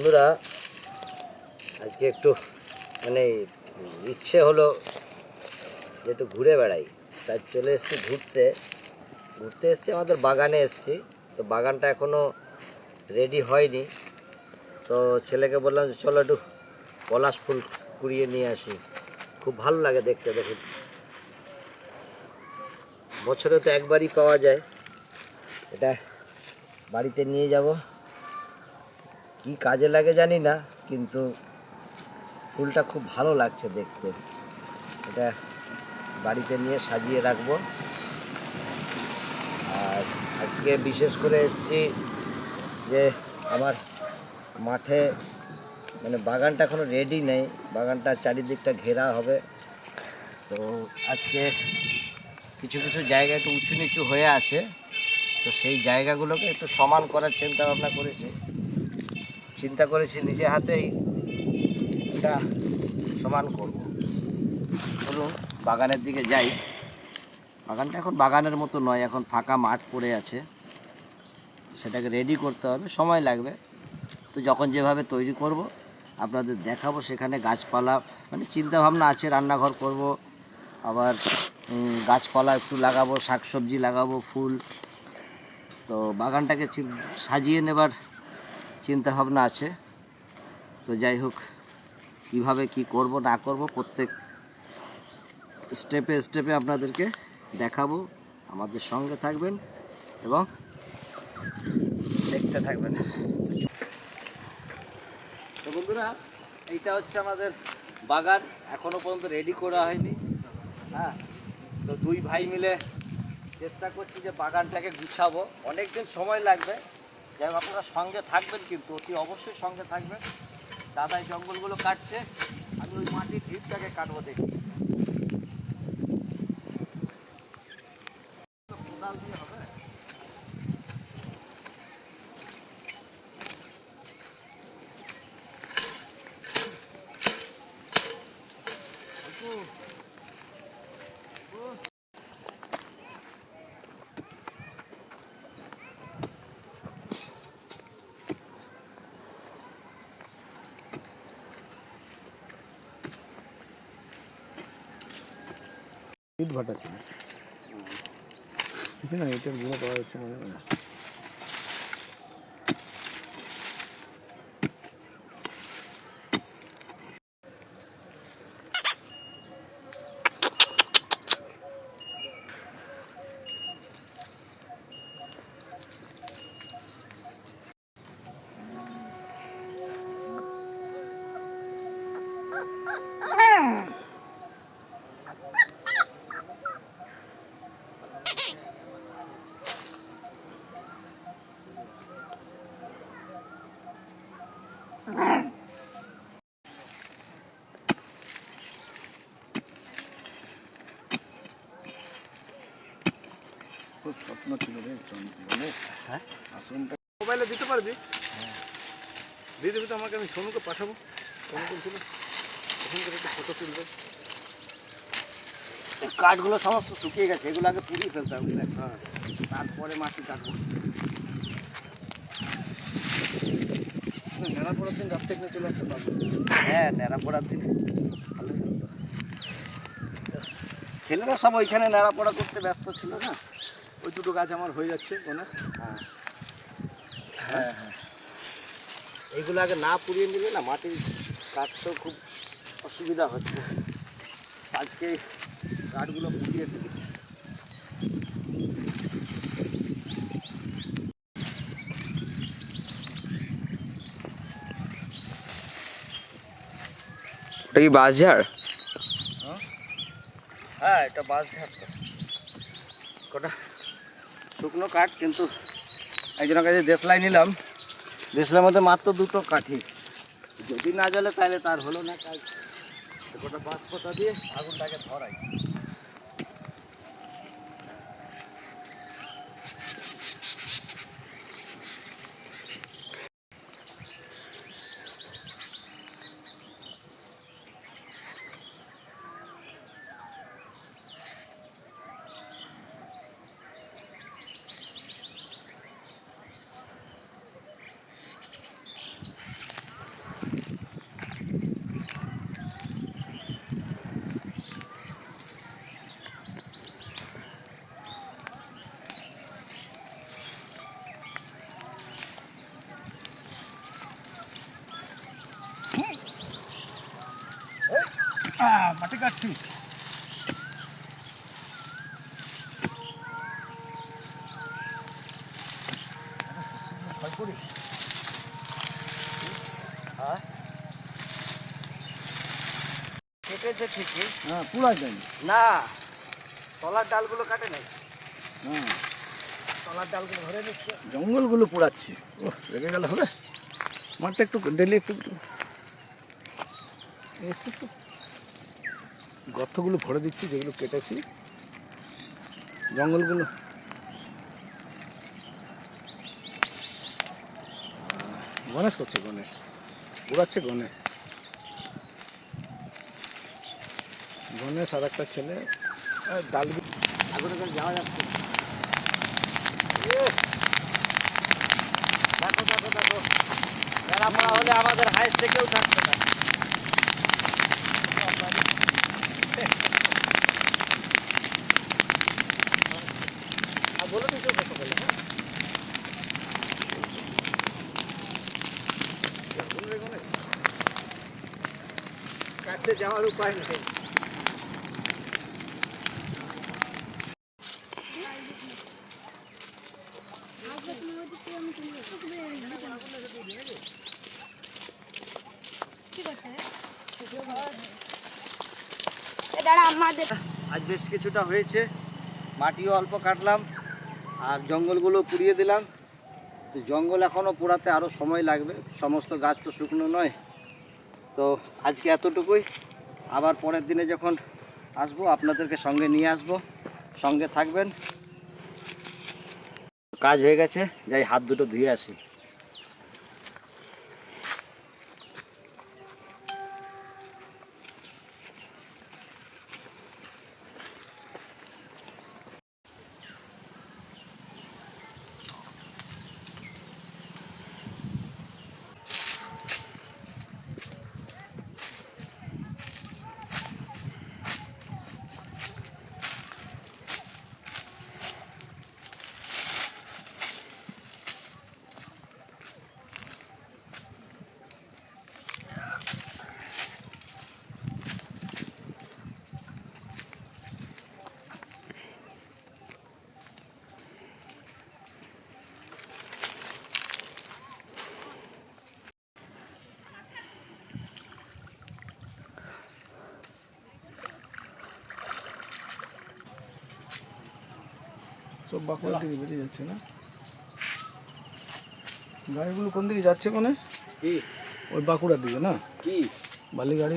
বন্ধুরা, আজকে একটু মানে ইচ্ছে হলো যে একটু ঘুরে বেড়াই, তাই চলে এসেছি ঘুরতে। ঘুরতে এসেছি, আমাদের বাগানে এসেছি। তো বাগানটা এখনও রেডি হয়নি। তো ছেলেকে বললাম যে, চলো একটু পলাশ ফুল কুড়িয়ে নিয়ে আসি। খুব ভালো লাগে দেখতে, দেখুন। বছরে তো একবারই পাওয়া যায়। এটা বাড়িতে নিয়ে যাব। কি কাজে লাগে জানি না, কিন্তু ফুলটা খুব ভালো লাগছে দেখতে। এটা বাড়িতে নিয়ে সাজিয়ে রাখব। আর আজকে বিশেষ করে এসেছি যে আমার মাঠে মানে বাগানটা এখনও রেডি নেই, বাগানটা চারিদিকটা ঘেরা হবে। তো আজকে কিছু কিছু জায়গা একটু উঁচু নিচু হয়ে আছে। তো সেই জায়গাগুলোকে একটু সমান করার চিন্তা ভাবনা করেছি। চিন্তা করেছি নিজে হাতেই এটা সমান করব। চলুন, বাগানের দিকে যাই। বাগানটা এখন বাগানের মতো নয়, এখন ফাঁকা মাঠ পড়ে আছে। সেটাকে রেডি করতে হবে, সময় লাগবে। তো যখন যেভাবে তৈরি করব, আপনাদের দেখাবো সেখানে গাছপালা মানে চিন্তা ভাবনা আছে, রান্নাঘর করব, আবার গাছপালা একটু লাগাবো, শাকসবজি লাগাবো, ফুল। তো বাগানটাকে সাজিয়ে নেবার চিন্তা ভাবনা আছে। তো যাই হোক, কীভাবে কি করব, না করব, প্রত্যেক স্টেপে স্টেপে আপনাদেরকে দেখাবো। আমাদের সঙ্গে থাকবেন এবং দেখতে থাকবেন। তো বন্ধুরা, এইটা হচ্ছে আমাদের বাগান। এখনও পর্যন্ত রেডি করা হয়নি। হ্যাঁ তো দুই ভাই মিলে চেষ্টা করছি যে বাগানটাকে গুছাবো। অনেক দিন সময় লাগবে। যাই আপনারা সঙ্গে থাকবেন কিন্তু, অতি অবশ্যই সঙ্গে থাকবেন। দাদাই জঙ্গলগুলো কাটছে, আমি ওই মাটির ঢিপটাকে কাটবো দেখি ইট ভাটা ছিল ঠিক না ইটের গুঁড়ো পাওয়া যাচ্ছে মনে হয় না খুব হ্যাঁ? মোবাইলে দিতে পারবি দিয়ে দিবি তো আমাকে আমি পাঠাবো ফটো কাঠগুলো সমস্ত শুকিয়ে গেছে, এগুলো আগে পুড়িয়ে ফেলতে হবে হ্যাঁ তারপরে মাটি কাটবো। নেড়া পড়ার দিন এখানে চলে আসতে হ্যাঁ পড়ার দিনে। ছেলেরা সব ওইখানে ন্যাড়া পড়া করতে ব্যস্ত ছিল না? ওই দুটো গাছ আমার হয়ে যাচ্ছে গণেশ। হ্যাঁ হ্যাঁ। হ্যাঁ এইগুলো আগে না পুড়িয়ে নিলে না মাটির কাটতেও খুব অসুবিধা হচ্ছে। আজকে কাঠগুলো পুড়িয়ে দিলি। ওটা কি বাঁশঝাড়? হ্যাঁ এটা বাস ঝাড় তো। কটা? শুকনো কাঠ, কিন্তু একজনের কাছে দেশলাই নিলাম। দেশলাই মধ্যে মাত্র দুটো কাঠি। যদি না জ্বলে তাহলে তার হলো না কাজ গোটা বাঁশ দিয়ে আগুনটাকে ধরাই। কাটছি ঠিকই। হ্যাঁ পুরা যায়নি না তলার ডালগুলো কাটে নাই। হ্যাঁ। তলার ডালগুলো ধরে নিচ্ছে। জঙ্গলগুলো পোড়াচ্ছি। ও রেগে গেলে হবে। মাঠটা একটু ডেলি একটু একটু। গর্তগুলো ভরে দিচ্ছি, যেগুলো কেটেছি। জঙ্গলগুলো। গণেশ করছে, গণেশ। উড়াচ্ছে গণেশ। গণেশ আর একটা ছেলে করে যাওয়া যাচ্ছে। দেখো দেখো দেখো। হলে আমাদের হাইস থেকেও থাকছে না আর বলে দিচ্ছ কত বলে হ্যাঁ কাছে যাওয়ার উপায় নেই। আজ বেশ কিছুটা হয়েছে। মাটিও অল্প কাটলাম আর জঙ্গলগুলো পুড়িয়ে দিলাম। তো জঙ্গল এখনও পোড়াতে আরও সময় লাগবে। সমস্ত গাছ তো শুকনো নয়। তো আজকে এতটুকুই। আবার পরের দিনে যখন আসব, আপনাদেরকে সঙ্গে নিয়ে আসব। সঙ্গে থাকবেন। কাজ হয়ে গেছে, যাই হাত দুটো ধুয়ে আসি। সব বাঁকুড়ার দিকে বেরিয়ে যাচ্ছে না। গাড়িগুলো কোন দিকে যাচ্ছে মানে কি? ওই বাঁকুড়ার দিকে না? কি? বালি গাড়ি